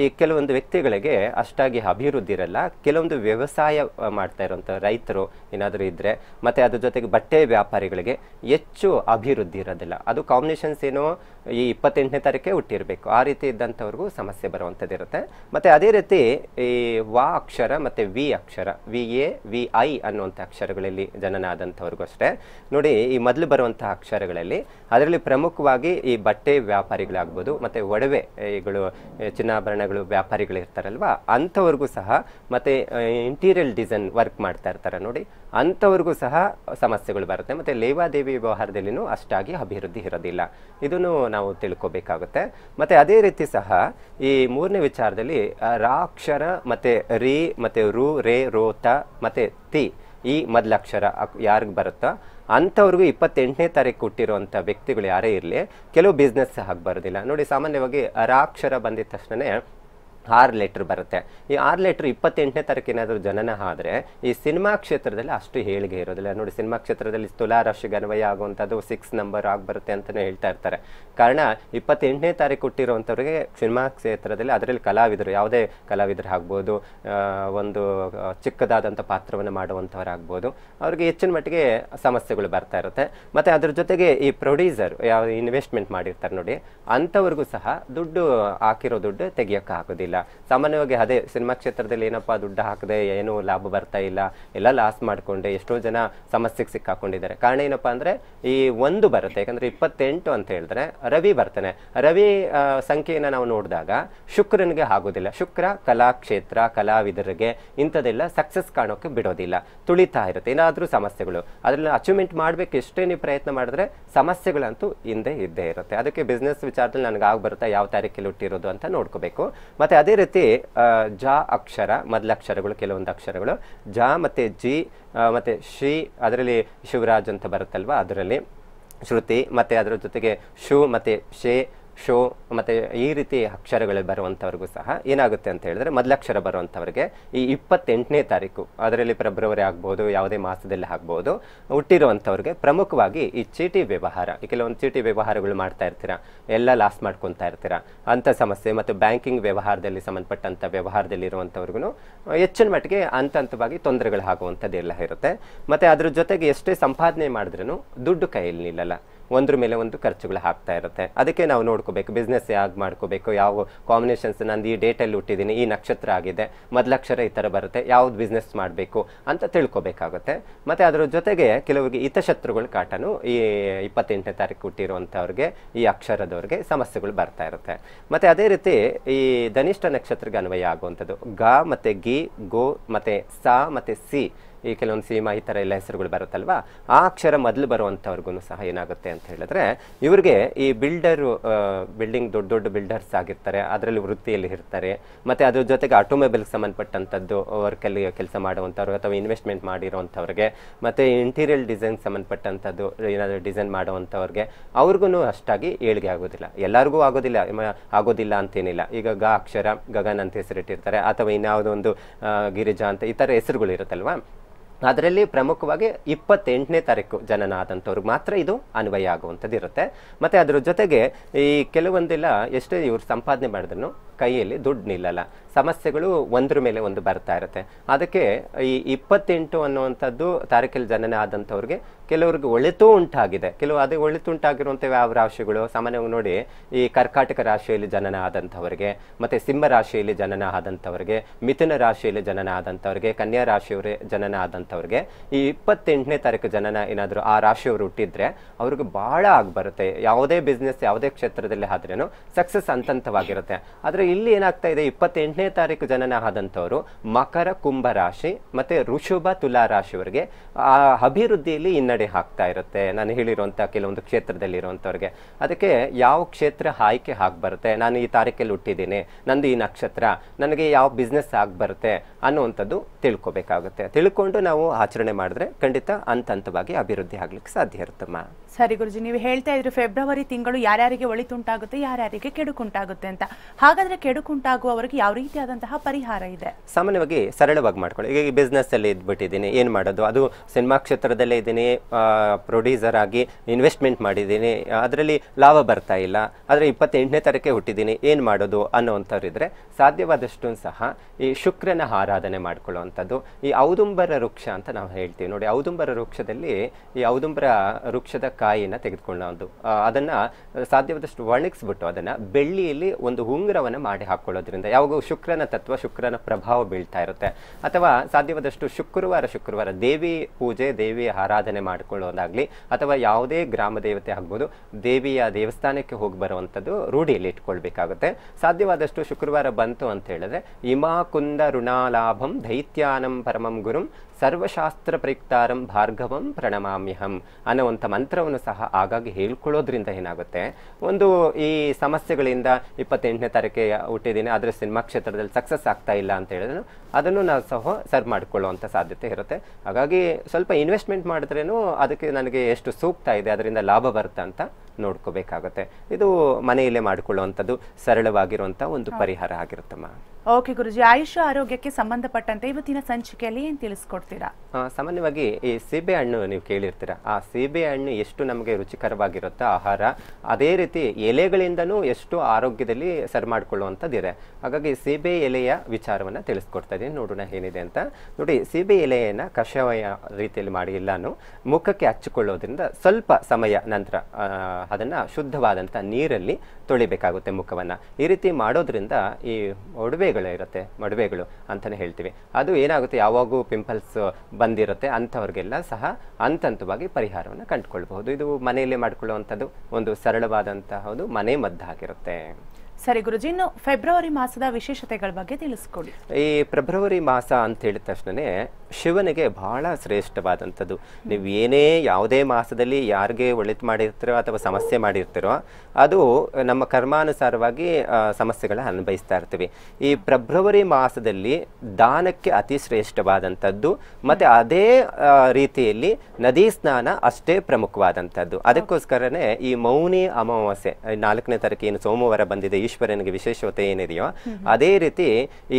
ಈ ಕೆಲವೊಂದು ವ್ಯಕ್ತಿಗಳಿಗೆ ಅಷ್ಟಾಗಿ ಅಭಿವೃದ್ಧಿ ಇರಲ್ಲ. ಕೆಲವೊಂದು ವ್ಯವಸಾಯ ಮಾಡ್ತಾ ಇರೋವಂಥ ರೈತರು ಏನಾದರೂ ಇದ್ದರೆ ಮತ್ತು ಅದ್ರ ಜೊತೆಗೆ ಬಟ್ಟೆ ವ್ಯಾಪಾರಿಗಳಿಗೆ ಹೆಚ್ಚು ಅಭಿವೃದ್ಧಿ ಇರೋದಿಲ್ಲ. ಅದು ಕಾಂಬಿನೇಷನ್ಸ್ ಏನು ಈ ಇಪ್ಪತ್ತೆಂಟನೇ ತಾರೀಕೆ ಹುಟ್ಟಿರಬೇಕು. ಆ ರೀತಿ ಇದ್ದಂಥವ್ರಿಗೂ ಸಮಸ್ಯೆ ಬರುವಂಥದ್ದು ಇರುತ್ತೆ ಮತ್ತು ಅದೇ ರೀತಿ ಈ ವಾ ಅಕ್ಷರ ಮತ್ತು ವಿ ಅಕ್ಷರ, ವಿ ಎ, ವಿ ಐ ಅನ್ನುವಂಥ ಅಕ್ಷರಗಳಲ್ಲಿ ಜನನ ಆದಂಥವ್ರಿಗೂ ಅಷ್ಟೇ ನೋಡಿ, ಈ ಮೊದಲು ಬರುವಂತಹ ಅಕ್ಷರಗಳಲ್ಲಿ ಅದರಲ್ಲಿ ಪ್ರಮುಖವಾಗಿ ಈ ಬಟ್ಟೆ ವ್ಯಾಪಾರಿಗಳಾಗ್ಬೋದು, ಮತ್ತು ಒಡವೆಗಳು ಚಿನ್ನಾಭರಣಗಳು ವ್ಯಾಪಾರಿಗಳು ಇರ್ತಾರಲ್ವಾ ಅಂಥವ್ರಿಗೂ ಸಹ ಮತ್ತು ಇಂಟೀರಿಯಲ್ ಡಿಸೈನ್ ವರ್ಕ್ ಮಾಡ್ತಾ ಇರ್ತಾರೆ ನೋಡಿ. ಅಂಥವ್ರಿಗೂ ಸಹ ಸಮಸ್ಯೆಗಳು ಬರುತ್ತೆ. ಮತ್ತು ಲೇವಾದೇವಿ ವ್ಯವಹಾರದಲ್ಲಿನೂ ಅಷ್ಟಾಗಿ ಅಭಿವೃದ್ಧಿ ಇರೋದಿಲ್ಲ. ಇದನ್ನು ನಾವು ತಿಳ್ಕೊಬೇಕಾಗುತ್ತೆ. ಮತ್ತು ಅದೇ ರೀತಿ ಸಹ ಈ ಮೂರನೇ ವಿಚಾರದಲ್ಲಿ ರಾಕ್ಷರ ಮತ್ತು ರಿ ಮತ್ತು ರು, ರೇ ರೋ ತ ಮತ್ತು ತಿ ಈ ಮೊದಲಕ್ಷರ ಯಾರಿಗೆ ಬರುತ್ತೋ ಅಂಥವ್ರಿಗೂ ಇಪ್ಪತ್ತೆಂಟನೇ ತಾರೀಕು ಕೊಟ್ಟಿರುವಂಥ ವ್ಯಕ್ತಿಗಳು ಯಾರೇ ಇರಲಿ, ಕೆಲವು ಬಿಸ್ನೆಸ್ ಆಗಿ ಬರೋದಿಲ್ಲ. ನೋಡಿ, ಸಾಮಾನ್ಯವಾಗಿ ರಾಕ್ಷರ ಬಂದಿದ ತಕ್ಷಣನೇ ಆರು ಲೆಟ್ರ್ ಬರುತ್ತೆ. ಈ ಆರು ಲೆಟ್ರ್ ಇಪ್ಪತ್ತೆಂಟನೇ ತಾರೀಕು ಏನಾದರೂ ಜನನ ಆದರೆ ಈ ಸಿನಿಮಾ ಕ್ಷೇತ್ರದಲ್ಲಿ ಅಷ್ಟು ಹೇಳಿಗೆ ಇರೋದಿಲ್ಲ. ನೋಡಿ, ಸಿನಿಮಾ ಕ್ಷೇತ್ರದಲ್ಲಿ ತುಲಾ ರಾಶಿಗೆ ಅನ್ವಯ ಆಗುವಂಥದ್ದು ಸಿಕ್ಸ್ ನಂಬರ್ ಆಗಿ ಬರುತ್ತೆ ಅಂತಲೇ ಹೇಳ್ತಾ ಇರ್ತಾರೆ. ಕಾರಣ, ಇಪ್ಪತ್ತೆಂಟನೇ ತಾರೀಕು ಹುಟ್ಟಿರುವಂಥವ್ರಿಗೆ ಸಿನಿಮಾ ಕ್ಷೇತ್ರದಲ್ಲಿ ಅದರಲ್ಲಿ ಕಲಾವಿದರು, ಯಾವುದೇ ಕಲಾವಿದರು ಆಗ್ಬೋದು ಒಂದು ಚಿಕ್ಕದಾದಂಥ ಪಾತ್ರವನ್ನು ಮಾಡುವಂಥವ್ರಾಗ್ಬೋದು. ಅವ್ರಿಗೆ ಹೆಚ್ಚಿನ ಮಟ್ಟಿಗೆ ಸಮಸ್ಯೆಗಳು ಬರ್ತಾ ಇರುತ್ತೆ. ಮತ್ತು ಅದ್ರ ಜೊತೆಗೆ ಈ ಪ್ರೊಡ್ಯೂಸರ್ ಯಾವ ಇನ್ವೆಸ್ಟ್ಮೆಂಟ್ ಮಾಡಿರ್ತಾರೆ ನೋಡಿ, ಅಂಥವ್ರಿಗೂ ಸಹ ದುಡ್ಡು, ಹಾಕಿರೋ ದುಡ್ಡು ತೆಗಿಯೋಕೆ ಆಗೋದಿಲ್ಲ ಸಾಮಾನ್ಯವಾಗಿ ಅದೇ ಸಿನಿಮಾ ಕ್ಷೇತ್ರದಲ್ಲಿ ಏನಪ್ಪ ದುಡ್ಡು ಹಾಕದೆ ಏನು ಲಾಭ ಬರ್ತಾ ಇಲ್ಲ, ಎಲ್ಲ ಲಾಸ್ ಮಾಡಿಕೊಂಡೆ, ಎಷ್ಟೋ ಜನ ಸಮಸ್ಯೆಗೆ ಸಿಕ್ಕಾಕೊಂಡಿದ್ದಾರೆ. ಕಾರಣ ಏನಪ್ಪ ಅಂದರೆ ಈ ಒಂದು ಬರುತ್ತೆ, ಯಾಕಂದರೆ ಇಪ್ಪತ್ತೆಂಟು ಅಂತ ಹೇಳಿದ್ರೆ ರವಿ ಬರ್ತಾನೆ. ರವಿ ಸಂಖ್ಯೆಯನ್ನು ನಾವು ನೋಡಿದಾಗ ಶುಕ್ರನಿಗೆ ಆಗೋದಿಲ್ಲ. ಶುಕ್ರ ಕಲಾಕ್ಷೇತ್ರ, ಕಲಾವಿದರಿಗೆ ಇಂಥದ್ದೆಲ್ಲ ಸಕ್ಸಸ್ ಕಾಣೋಕೆ ಬಿಡೋದಿಲ್ಲ. ತುಳಿತಾ ಇರುತ್ತೆ, ಏನಾದರೂ ಸಮಸ್ಯೆಗಳು. ಅದರಲ್ಲಿ ಅಚೀವ್ಮೆಂಟ್ ಮಾಡಬೇಕು ಎಷ್ಟೇ ನೀವು ಪ್ರಯತ್ನ ಮಾಡಿದ್ರೆ ಸಮಸ್ಯೆಗಳಂತೂ ಹಿಂದೆ ಇದ್ದೇ ಇರುತ್ತೆ. ಅದಕ್ಕೆ ಬಿಸ್ನೆಸ್ ವಿಚಾರದಲ್ಲಿ ನನಗೆ ಆಗ ಬರುತ್ತೆ ಯಾವ ತಾರೀಕಲ್ಲಿ ಹುಟ್ಟಿರೋದು ಅಂತ ನೋಡ್ಕೋಬೇಕು. ಮತ್ತೆ ಅದೇ ರೀತಿ ಜ ಅಕ್ಷರ ಮೊದಲಕ್ಷರಗಳು ಕೆಲವೊಂದು ಅಕ್ಷರಗಳು. ಜ ಮತ್ತೆ ಜಿ ಮತ್ತು ಶ್ರೀ, ಅದರಲ್ಲಿ ಶಿವರಾಜ್ ಅಂತ ಬರುತ್ತಲ್ವಾ, ಅದರಲ್ಲಿ. ಶ್ರುತಿ ಮತ್ತೆ ಅದರ ಜೊತೆಗೆ ಶು ಮತ್ತೆ ಶೇ ಶೋ ಮತ್ತು ಈ ರೀತಿ ಅಕ್ಷರಗಳು ಬರುವಂಥವ್ರಿಗೂ ಸಹ ಏನಾಗುತ್ತೆ ಅಂತ ಹೇಳಿದ್ರೆ ಮೊದಲಕ್ಷರ ಬರುವಂಥವ್ರಿಗೆ ಈ ಇಪ್ಪತ್ತೆಂಟನೇ ತಾರೀಕು, ಅದರಲ್ಲಿ ಫೆಬ್ರವರಿ ಆಗ್ಬೋದು, ಯಾವುದೇ ಮಾಸದಲ್ಲಿ ಆಗ್ಬೋದು ಹುಟ್ಟಿರುವಂಥವ್ರಿಗೆ ಪ್ರಮುಖವಾಗಿ ಈ ಚೀಟಿ ವ್ಯವಹಾರ, ಈ ಕೆಲವೊಂದು ಚೀಟಿ ವ್ಯವಹಾರಗಳು ಮಾಡ್ತಾ ಇರ್ತೀರಾ, ಎಲ್ಲ ಲಾಸ್ ಮಾಡ್ಕೊತಾ ಇರ್ತೀರಾ ಅಂಥ ಸಮಸ್ಯೆ ಮತ್ತು ಬ್ಯಾಂಕಿಂಗ್ ವ್ಯವಹಾರದಲ್ಲಿ ಸಂಬಂಧಪಟ್ಟಂಥ ವ್ಯವಹಾರದಲ್ಲಿ ಇರುವಂಥವ್ರಿಗೂ ಹೆಚ್ಚಿನ ಮಟ್ಟಿಗೆ ಹಂತ ಹಂತವಾಗಿ ತೊಂದರೆಗಳು ಆಗುವಂಥದ್ದೆಲ್ಲ ಇರುತ್ತೆ. ಮತ್ತು ಅದ್ರ ಜೊತೆಗೆ ಎಷ್ಟೇ ಸಂಪಾದನೆ ಮಾಡಿದ್ರೂ ದುಡ್ಡು ಕೈಯಲ್ಲಿ ನಿಲ್ಲಲ್ಲ. ಒಂದ್ರ ಮೇಲೆ ಒಂದು ಖರ್ಚುಗಳು ಹಾಕ್ತಾ ಇರುತ್ತೆ. ಅದಕ್ಕೆ ನಾವು ನೋಡ್ಕೋಬೇಕು ಬಿಸ್ನೆಸ್ ಯಾವಾಗ ಮಾಡ್ಕೋಬೇಕು, ಯಾವ ಕಾಂಬಿನೇಷನ್ಸ್ ನಂದು ಈ ಡೇಟಲ್ಲಿ ಹುಟ್ಟಿದ್ದೀನಿ ಈ ನಕ್ಷತ್ರ ಆಗಿದೆ, ಮೊದಲಕ್ಷರ ಈ ಥರ ಬರುತ್ತೆ, ಯಾವ್ದು ಬಿಸ್ನೆಸ್ ಮಾಡಬೇಕು ಅಂತ ತಿಳ್ಕೊಬೇಕಾಗುತ್ತೆ. ಮತ್ತು ಅದರ ಜೊತೆಗೆ ಕೆಲವರಿಗೆ ಹಿತಶತ್ರುಗಳ ಕಾಟನು ಈ ಇಪ್ಪತ್ತೆಂಟನೇ ತಾರೀಕು ಹುಟ್ಟಿರುವಂಥವ್ರಿಗೆ, ಈ ಅಕ್ಷರದವ್ರಿಗೆ ಸಮಸ್ಯೆಗಳು ಬರ್ತಾ ಇರುತ್ತೆ. ಮತ್ತು ಅದೇ ರೀತಿ ಈ ಧನಿಷ್ಠ ನಕ್ಷತ್ರಕ್ಕೆ ಅನ್ವಯ ಆಗುವಂಥದ್ದು. ಗ ಮತ್ತು ಗಿ, ಗೋ ಮತ್ತು ಸಾ ಮತ್ತು ಸಿ ಈ ಕೆಲವೊಂದು ಸಿನಿಮಾ ಈ ಥರ ಎಲ್ಲ ಹೆಸರುಗಳು ಬರುತ್ತಲ್ವಾ? ಆ ಅಕ್ಷರ ಮೊದಲು ಬರುವಂಥವ್ರಿಗೂ ಸಹ ಏನಾಗುತ್ತೆ ಅಂತ ಹೇಳಿದ್ರೆ, ಇವ್ರಿಗೆ ಈ ಬಿಲ್ಡರು ಬಿಲ್ಡಿಂಗ್ ದೊಡ್ಡ ದೊಡ್ಡ ಬಿಲ್ಡರ್ಸ್ ಆಗಿರ್ತಾರೆ, ಅದರಲ್ಲಿ ವೃತ್ತಿಯಲ್ಲಿ ಇರ್ತಾರೆ, ಮತ್ತು ಅದ್ರ ಜೊತೆಗೆ ಆಟೋಮೊಬೈಲ್ಗೆ ಸಂಬಂಧಪಟ್ಟಂಥದ್ದು ವರ್ಕಲ್ಲಿ ಕೆಲಸ ಮಾಡುವಂಥವ್ರು ಅಥವಾ ಇನ್ವೆಸ್ಟ್ಮೆಂಟ್ ಮಾಡಿರೋವಂಥವ್ರಿಗೆ, ಮತ್ತು ಇಂಟೀರಿಯರ್ ಡಿಸೈನ್ ಸಂಬಂಧಪಟ್ಟಂಥದ್ದು ಏನಾದರೂ ಡಿಸೈನ್ ಮಾಡುವಂಥವ್ರಿಗೆ ಅವ್ರಿಗೂ ಅಷ್ಟಾಗಿ ಏಳಿಗೆ ಆಗೋದಿಲ್ಲ. ಎಲ್ಲರಿಗೂ ಆಗೋದಿಲ್ಲ ಆಗೋದಿಲ್ಲ ಅಂತೇನಿಲ್ಲ. ಈಗ ಗ ಅಕ್ಷರ, ಗಗನ್ ಅಂತ ಹೆಸರಿಟ್ಟಿರ್ತಾರೆ, ಅಥವಾ ಇನ್ಯಾವುದೋ ಒಂದು ಗಿರಿಜಾ ಅಂತ ಈ ಥರ ಹೆಸರುಗಳು ಇರುತ್ತಲ್ವಾ? ಅದರಲ್ಲಿ ಪ್ರಮುಖವಾಗಿ ಇಪ್ಪತ್ತೆಂಟನೇ ತಾರೀಕು ಜನನ ಆದಂಥವ್ರಿಗೆ ಮಾತ್ರ ಇದು ಅನ್ವಯ ಆಗುವಂಥದ್ದು ಇರುತ್ತೆ ಮತ್ತು ಅದರ ಜೊತೆಗೆ ಈ ಕೆಲವೊಂದೆಲ್ಲ ಎಷ್ಟೇ ಇವರು ಸಂಪಾದನೆ ಮಾಡಿದ್ರು ಕೈಯಲ್ಲಿ ದುಡ್ಡು ನಿಲ್ಲಲ್ಲ. ಸಮಸ್ಯೆಗಳು ಒಂದ್ರ ಮೇಲೆ ಒಂದು ಬರ್ತಾ ಇರುತ್ತೆ. ಅದಕ್ಕೆ ಈ ಇಪ್ಪತ್ತೆಂಟು ಅನ್ನುವಂಥದ್ದು ತಾರೀಕಲ್ಲಿ ಜನನ ಆದಂಥವ್ರಿಗೆ ಕೆಲವ್ರಿಗೆ ಒಳಿತು ಉಂಟಾಗಿದೆ. ಕೆಲವು ಅದೇ ಒಳಿತು ಉಂಟಾಗಿರುವಂಥ ಯಾವ ರಾಶಿಗಳು? ಸಾಮಾನ್ಯವಾಗಿ ನೋಡಿ, ಈ ಕರ್ಕಾಟಕ ರಾಶಿಯಲ್ಲಿ ಜನನ ಆದಂಥವ್ರಿಗೆ, ಮತ್ತು ಸಿಂಹ ರಾಶಿಯಲ್ಲಿ ಜನನ ಆದಂಥವ್ರಿಗೆ, ಮಿಥುನ ರಾಶಿಯಲ್ಲಿ ಜನನ ಆದಂಥವ್ರಿಗೆ, ಕನ್ಯಾ ರಾಶಿಯವರೇ ಜನನ ಆದಂಥವ್ರಿಗೆ ಈ ಇಪ್ಪತ್ತೆಂಟನೇ ತಾರೀಕು ಜನನ ಏನಾದರೂ ಆ ರಾಶಿಯವರು ಹುಟ್ಟಿದ್ರೆ ಅವ್ರಿಗೆ ಭಾಳ ಆಗಿ ಬರುತ್ತೆ ಯಾವುದೇ ಬಿಸ್ನೆಸ್ ಯಾವುದೇ ಕ್ಷೇತ್ರದಲ್ಲಿ ಆದ್ರೇನು ಸಕ್ಸಸ್ ಅಂತಂತವಾಗಿರುತ್ತೆ. ಆದರೆ ಇಲ್ಲಿ ಏನಾಗ್ತಾ ಇದೆ, ಇಪ್ಪತ್ತೆಂಟನೇ ತಾರೀಕು ಜನನ ಆದಂಥವರು ಮಕರ ಕುಂಭ ರಾಶಿ ಮತ್ತು ಋಷುಭ ತುಲಾ ರಾಶಿಯವರಿಗೆ ಆ ಅಭಿವೃದ್ಧಿಯಲ್ಲಿ ಹಿನ್ನಡೆ ಆಗ್ತಾ ಇರುತ್ತೆ. ನಾನು ಹೇಳಿರುವಂಥ ಕೆಲವೊಂದು ಕ್ಷೇತ್ರದಲ್ಲಿರುವಂಥವ್ರಿಗೆ. ಅದಕ್ಕೆ ಯಾವ ಕ್ಷೇತ್ರ ಆಯ್ಕೆ ಬರುತ್ತೆ ನಾನು ಈ ತಾರೀಕಲ್ಲಿ ಹುಟ್ಟಿದ್ದೀನಿ, ನಂದು ಈ ನಕ್ಷತ್ರ, ನನಗೆ ಯಾವ ಬಿಸ್ನೆಸ್ ಬರುತ್ತೆ ಅನ್ನುವಂಥದ್ದು ತಿಳ್ಕೊಬೇಕಾಗುತ್ತೆ. ತಿಳ್ಕೊಂಡು ನಾವು ಆಚರಣೆ ಮಾಡಿದ್ರೆ ಖಂಡಿತ ಹಂತ ಹಂತವಾಗಿ ಅಭಿವೃದ್ಧಿ ಆಗ್ಲಿಕ್ಕೆ ಸಾಧ್ಯ ಇರುತ್ತಮ್ಮ. ಸರಿ ಗುರುಜಿ, ನೀವು ಹೇಳ್ತಾ ಇದ್ರಿ ಫೆಬ್ರವರಿ ತಿಂಗಳು ಯಾರ್ಯಾರಿಗೆ ಒಳಿತುಂಟಾಗುತ್ತೆ, ಯಾರ್ಯಾರಿಗೆ ಕೆಡುಕುಂಟಾಗುತ್ತೆ ಅಂತ. ಹಾಗಾದ್ರೆ ಕೆಡುಕುಂಟಾಗುವವರಿಗೆ ಯಾವ ರೀತಿಯಾದಂತಹ ಪರಿಹಾರ ಇದೆ? ಸಾಮಾನ್ಯವಾಗಿ ಸರಳವಾಗಿ ಮಾಡ್ಕೊಳ್ಳಿ. ಈಗ ಬಿಸ್ನೆಸ್ ಅಲ್ಲಿ ಇದ್ಬಿಟ್ಟಿದ್ದೀನಿ, ಏನು ಮಾಡೋದು? ಅದು ಸಿನಿಮಾ ಕ್ಷೇತ್ರದಲ್ಲೇ ಇದ್ದೀನಿ ಪ್ರೊಡ್ಯೂಸರ್ ಆಗಿ ಇನ್ವೆಸ್ಟ್ಮೆಂಟ್ ಮಾಡಿದ್ದೀನಿ, ಅದರಲ್ಲಿ ಲಾಭ ಬರ್ತಾ ಇಲ್ಲ, ಆದರೆ ಇಪ್ಪತ್ತೆಂಟನೇ ತಾರೀಕೆ ಹುಟ್ಟಿದ್ದೀನಿ, ಏನು ಮಾಡೋದು ಅನ್ನೋವಂಥವ್ರು ಇದ್ರೆ ಸಾಧ್ಯವಾದಷ್ಟು ಸಹ ಈ ಶುಕ್ರನ ಆರಾಧನೆ ಮಾಡ್ಕೊಳ್ಳುವಂಥದ್ದು. ಈ ಔದುಂಬರ ವೃಕ್ಷ ಅಂತ ನಾವು ಹೇಳ್ತೀವಿ ನೋಡಿ, ಔದುಂಬರ ವೃಕ್ಷದಲ್ಲಿ ಈ ಔದುಂಬರ ವೃಕ್ಷದ ಕಾಯಿನ ತೆಗೆದುಕೊಳ್ಳೋದು ಒಂದು ಅದನ್ನ ಸಾಧ್ಯವಾದಷ್ಟು ಒಣಗಿಸ್ಬಿಟ್ಟು ಅದನ್ನು ಬೆಳ್ಳಿಯಲ್ಲಿ ಒಂದು ಉಂಗುರವನ್ನು ಮಾಡಿ ಹಾಕ್ಕೊಳ್ಳೋದ್ರಿಂದ, ಯಾವಾಗ ಶುಕ್ರನ ತತ್ವ, ಶುಕ್ರನ ಪ್ರಭಾವ ಬೀಳ್ತಾ ಇರುತ್ತೆ. ಅಥವಾ ಸಾಧ್ಯವಾದಷ್ಟು ಶುಕ್ರವಾರ ಶುಕ್ರವಾರ ದೇವಿ ಪೂಜೆ ದೇವಿಯ ಆರಾಧನೆ ಮಾಡಿಕೊಳ್ಳೋದಾಗಲಿ, ಅಥವಾ ಯಾವುದೇ ಗ್ರಾಮ ದೇವತೆ ಆಗ್ಬೋದು, ದೇವಿಯ ದೇವಸ್ಥಾನಕ್ಕೆ ಹೋಗಿ ಬರುವಂಥದ್ದು ರೂಢಿಯಲ್ಲಿ ಇಟ್ಕೊಳ್ಬೇಕಾಗುತ್ತೆ. ಸಾಧ್ಯವಾದಷ್ಟು ಶುಕ್ರವಾರ ಬಂತು ಅಂತ ಹೇಳಿದ್ರೆ, ಇಮಾ ಕುಂದ ಋಣಾಲಾಭಂ ದೈತ್ಯಾನಂ ಪರಮಂ ಗುರುಂ ಸರ್ವಶಾಸ್ತ್ರ ಪ್ರಯುಕ್ತಾರಂ ಭಾರ್ಗವಂ ಪ್ರಣಮಾಮ್ಯಹಂ ಅನ್ನುವಂಥ ಮಂತ್ರವನ್ನು ಸಹ ಆಗಾಗ್ಗೆ ಹೇಳ್ಕೊಳ್ಳೋದ್ರಿಂದ ಏನಾಗುತ್ತೆ? ಒಂದು ಈ ಸಮಸ್ಯೆಗಳಿಂದ ಇಪ್ಪತ್ತೆಂಟನೇ ತಾರೀಕೆ ಹುಟ್ಟಿದ್ದೀನಿ ಆದರೆ ಸಿನಿಮಾ ಕ್ಷೇತ್ರದಲ್ಲಿ ಸಕ್ಸಸ್ ಆಗ್ತಾ ಇಲ್ಲ ಅಂತ ಹೇಳಿದ್ರು. ಅದನ್ನು ನಾವು ಸಹ ಸರ್ವ್ ಮಾಡಿಕೊಳ್ಳುವಂಥ ಸಾಧ್ಯತೆ ಇರುತ್ತೆ. ಹಾಗಾಗಿ ಸ್ವಲ್ಪ ಇನ್ವೆಸ್ಟ್ಮೆಂಟ್ ಮಾಡಿದ್ರೇನು ಅದಕ್ಕೆ ನನಗೆ ಎಷ್ಟು ಸೂಕ್ತ ಇದೆ ಅದರಿಂದ ಲಾಭ ಬರುತ್ತೆ ಅಂತ ನೋಡ್ಕೋಬೇಕಾಗುತ್ತೆ. ಇದು ಮನೆಯಲ್ಲೇ ಮಾಡಿಕೊಳ್ಳುವಂಥದ್ದು ಸರಳವಾಗಿರುವಂಥ ಒಂದು ಪರಿಹಾರ ಆಗಿರುತ್ತಮ್ಮ. ಓಕೆ ಗುರುಜಿ, ಆಯುಷ ಆರೋಗ್ಯಕ್ಕೆ ಸಂಬಂಧಪಟ್ಟಂತೆ ಇವತ್ತಿನ ಸಂಚಿಕೆಯಲ್ಲಿ ಏನು ತಿಳಿಸ್ಕೊಡ್ತೀರಾ? ಸಾಮಾನ್ಯವಾಗಿ ಈ ಸೀಬೆ ಹಣ್ಣು ನೀವು ಕೇಳಿರ್ತೀರ. ಆ ಸೀಬೆ ಹಣ್ಣು ಎಷ್ಟು ನಮಗೆ ರುಚಿಕರವಾಗಿರುತ್ತೋ, ಆಹಾರ, ಅದೇ ರೀತಿ ಎಲೆಗಳಿಂದನೂ ಎಷ್ಟು ಆರೋಗ್ಯದಲ್ಲಿ ಸರಿ ಮಾಡ್ಕೊಳ್ಳುವಂಥದ್ದು ಇದೆ. ಹಾಗಾಗಿ ಸೀಬೆ ಎಲೆಯ ವಿಚಾರವನ್ನು ತಿಳಿಸ್ಕೊಡ್ತಾ ಇದ್ದೀನಿ. ನೋಡೋಣ ಏನಿದೆ ಅಂತ. ನೋಡಿ, ಸೀಬೆ ಎಲೆಯನ್ನು ಕಷಾಯ ರೀತಿಯಲ್ಲಿ ಮಾಡಿ ಇಲ್ಲಾನು ಮುಖಕ್ಕೆ ಹಚ್ಚಿಕೊಳ್ಳೋದ್ರಿಂದ ಸ್ವಲ್ಪ ಸಮಯ ನಂತರ ಅದನ್ನು ಶುದ್ಧವಾದಂಥ ನೀರಲ್ಲಿ ತೊಳಿಬೇಕಾಗುತ್ತೆ ಮುಖವನ್ನು. ಈ ರೀತಿ ಮಾಡೋದ್ರಿಂದ ಈ ಒಡವೆಗಳು ಇರುತ್ತೆ, ಮಡವೆಗಳು ಅಂತಲೇ ಹೇಳ್ತೀವಿ. ಅದು ಏನಾಗುತ್ತೆ, ಯಾವಾಗೂ ಪಿಂಪಲ್ಸ್ ಬಂದಿರುತ್ತೆ, ಅಂಥವ್ರಿಗೆಲ್ಲ ಸಹ ಹಂತ ಹಂತವಾಗಿ ಪರಿಹಾರವನ್ನು ಕಂಡುಕೊಳ್ಬಹುದು. ಇದು ಮನೆಯಲ್ಲೇ ಮಾಡಿಕೊಳ್ಳುವಂಥದ್ದು, ಒಂದು ಸರಳವಾದಂತಹ ಒಂದು ಮನೆ ಮದ್ದಾಗಿರುತ್ತೆ. ಸರಿ ಗುರುಜಿ, ಇನ್ನು ಫೆಬ್ರವರಿ ಮಾಸದ ವಿಶೇಷತೆಗಳ ಬಗ್ಗೆ ತಿಳಿಸ್ಕೊಡಿ. ಈ ಫೆಬ್ರವರಿ ಮಾಸ ಅಂತ ಹೇಳಿದ ತಕ್ಷಣನೇ ಶಿವನಿಗೆ ಬಹಳ ಶ್ರೇಷ್ಠವಾದಂಥದ್ದು. ನೀವು ಏನೇ ಯಾವುದೇ ಮಾಸದಲ್ಲಿ ಯಾರಿಗೆ ಒಳಿತು ಮಾಡಿರ್ತೀರೋ ಅಥವಾ ಸಮಸ್ಯೆ ಮಾಡಿರ್ತೀರೋ, ಅದು ನಮ್ಮ ಕರ್ಮಾನುಸಾರವಾಗಿ ಸಮಸ್ಯೆಗಳ ಅನುಭವಿಸ್ತಾ ಇರ್ತೀವಿ. ಈ ಫೆಬ್ರವರಿ ಮಾಸದಲ್ಲಿ ದಾನಕ್ಕೆ ಅತಿ ಶ್ರೇಷ್ಠವಾದಂಥದ್ದು, ಮತ್ತೆ ಅದೇ ರೀತಿಯಲ್ಲಿ ನದಿ ಸ್ನಾನ ಅಷ್ಟೇ ಪ್ರಮುಖವಾದಂಥದ್ದು. ಅದಕ್ಕೋಸ್ಕರನೇ ಈ ಮೌನಿ ಅಮಾವಾಸ್ಯೆ, ನಾಲ್ಕನೇ ತಾರೀಕು ಏನು ಸೋಮವಾರ ಬಂದಿದೆ ಈಶ್ವರನಿಗೆ ವಿಶೇಷತೆ ಏನಿದೆಯೋ ಅದೇ ರೀತಿ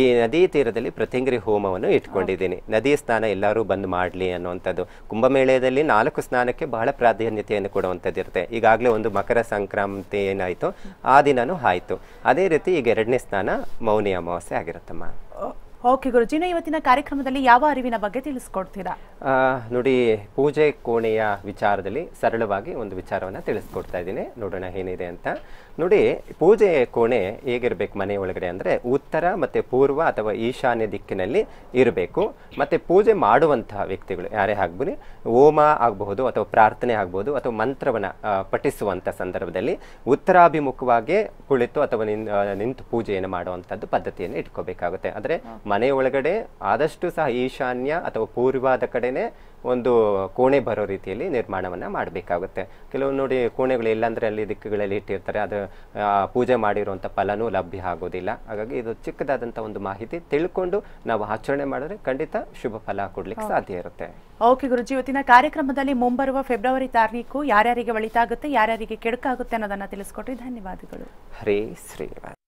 ಈ ನದಿ ತೀರದಲ್ಲಿ ಪ್ರತಿಂಗ್ರಿ ಹೋಮವನ್ನು ಇಟ್ಕೊಂಡಿದ್ದೀನಿ. ನದಿ ಸ್ನಾನ ಎಲ್ಲರೂ ಬಂದು ಮಾಡಲಿ ಅನ್ನುವಂಥದ್ದು. ಕುಂಭಮೇಳದಲ್ಲಿ ನಾಲ್ಕು ಸ್ನಾನಕ್ಕೆ ಬಹಳ ಪ್ರಾಧಾನ್ಯತೆಯನ್ನು ಕೊಡುವಂಥದ್ದು ಇರುತ್ತೆ. ಈಗಾಗಲೇ ಒಂದು ಮಕರ ಸಂಕ್ರಾಂತಿ ಏನಾಯಿತು? ಆ ದಿನನೂ ಆಯಿತು. ಅದೇ ರೀತಿ ಈಗ ಎರಡನೇ ಸ್ನಾನ ಮೌನಿ ಅಮಾವಾಸ್ಯೆ ಆಗಿರುತ್ತಮ್ಮ. ಓಕೆ ಗುರುಜಿ ಇವತ್ತಿನ ಕಾರ್ಯಕ್ರಮದಲ್ಲಿ ಯಾವ ಅರಿವಿನ ಬಗ್ಗೆ ತಿಳಿಸ್ಕೊಡ್ತೀರಾ? ನೋಡಿ ಪೂಜೆ ಕೋಣೆಯ ವಿಚಾರದಲ್ಲಿ ಸರಳವಾಗಿ ಒಂದು ವಿಚಾರವನ್ನು ತಿಳಿಸ್ಕೊಡ್ತಾ ಇದ್ದೀನಿ. ನೋಡೋಣ ಏನಿದೆ ಅಂತ. ನೋಡಿ ಪೂಜೆ ಕೋಣೆ ಹೇಗಿರ್ಬೇಕು ಮನೆ ಒಳಗಡೆ ಅಂದರೆ ಉತ್ತರ ಮತ್ತು ಪೂರ್ವ ಅಥವಾ ಈಶಾನ್ಯ ದಿಕ್ಕಿನಲ್ಲಿ ಇರಬೇಕು. ಮತ್ತು ಪೂಜೆ ಮಾಡುವಂತಹ ವ್ಯಕ್ತಿಗಳು ಯಾರೇ ಆಗ್ಬೋದು ಹೋಮ ಆಗಬಹುದು ಅಥವಾ ಪ್ರಾರ್ಥನೆ ಆಗ್ಬೋದು ಅಥವಾ ಮಂತ್ರವನ್ನು ಪಠಿಸುವಂಥ ಸಂದರ್ಭದಲ್ಲಿ ಉತ್ತರಾಭಿಮುಖವಾಗಿ ಕುಳಿತು ಅಥವಾ ನಿನ್ ನಿಂತು ಪೂಜೆಯನ್ನು ಮಾಡುವಂಥದ್ದು ಪದ್ಧತಿಯನ್ನು ಇಟ್ಕೋಬೇಕಾಗುತ್ತೆ. ಆದರೆ ಮನೆ ಒಳಗಡೆ ಆದಷ್ಟು ಸಹ ಈಶಾನ್ಯ ಅಥವಾ ಪೂರ್ವದ ಕಡೆನೇ ಒಂದು ಕೋಣೆ ಬರೋ ರೀತಿಯಲ್ಲಿ ನಿರ್ಮಾಣವನ್ನು ಮಾಡಬೇಕಾಗುತ್ತೆ. ಕೆಲವು ನೋಡಿ ಕೋಣೆಗಳು ಇಲ್ಲಾಂದರೆ ಅಲ್ಲಿ ದಿಕ್ಕುಗಳಲ್ಲಿ ಇಟ್ಟಿರ್ತಾರೆ. ಅದು ಪೂಜೆ ಮಾಡಿರುವಂಥ ಫಲನೂ ಲಭ್ಯ ಆಗೋದಿಲ್ಲ. ಹಾಗಾಗಿ ಇದು ಚಿಕ್ಕದಾದಂಥ ಒಂದು ಮಾಹಿತಿ ತಿಳ್ಕೊಂಡು ನಾವು ಆಚರಣೆ ಮಾಡಿದ್ರೆ ಖಂಡಿತ ಶುಭ ಫಲ ಕೊಡ್ಲಿಕ್ಕೆ ಸಾಧ್ಯ ಇರುತ್ತೆ. ಓಕೆ ಗುರುಜಿ ಇವತ್ತಿನ ಕಾರ್ಯಕ್ರಮದಲ್ಲಿ ಮುಂಬರುವ ಫೆಬ್ರವರಿ ತಾರೀಕು ಯಾರ್ಯಾರಿಗೆ ಒಳಿತಾಗುತ್ತೆ ಯಾರ್ಯಾರಿಗೆ ಕೆಡುಕಾಗುತ್ತೆ ಅನ್ನೋದನ್ನ ತಿಳಿಸ್ಕೊಟ್ರಿ. ಧನ್ಯವಾದಗಳು. ಹರೇ ಶ್ರೀನಿವಾಸ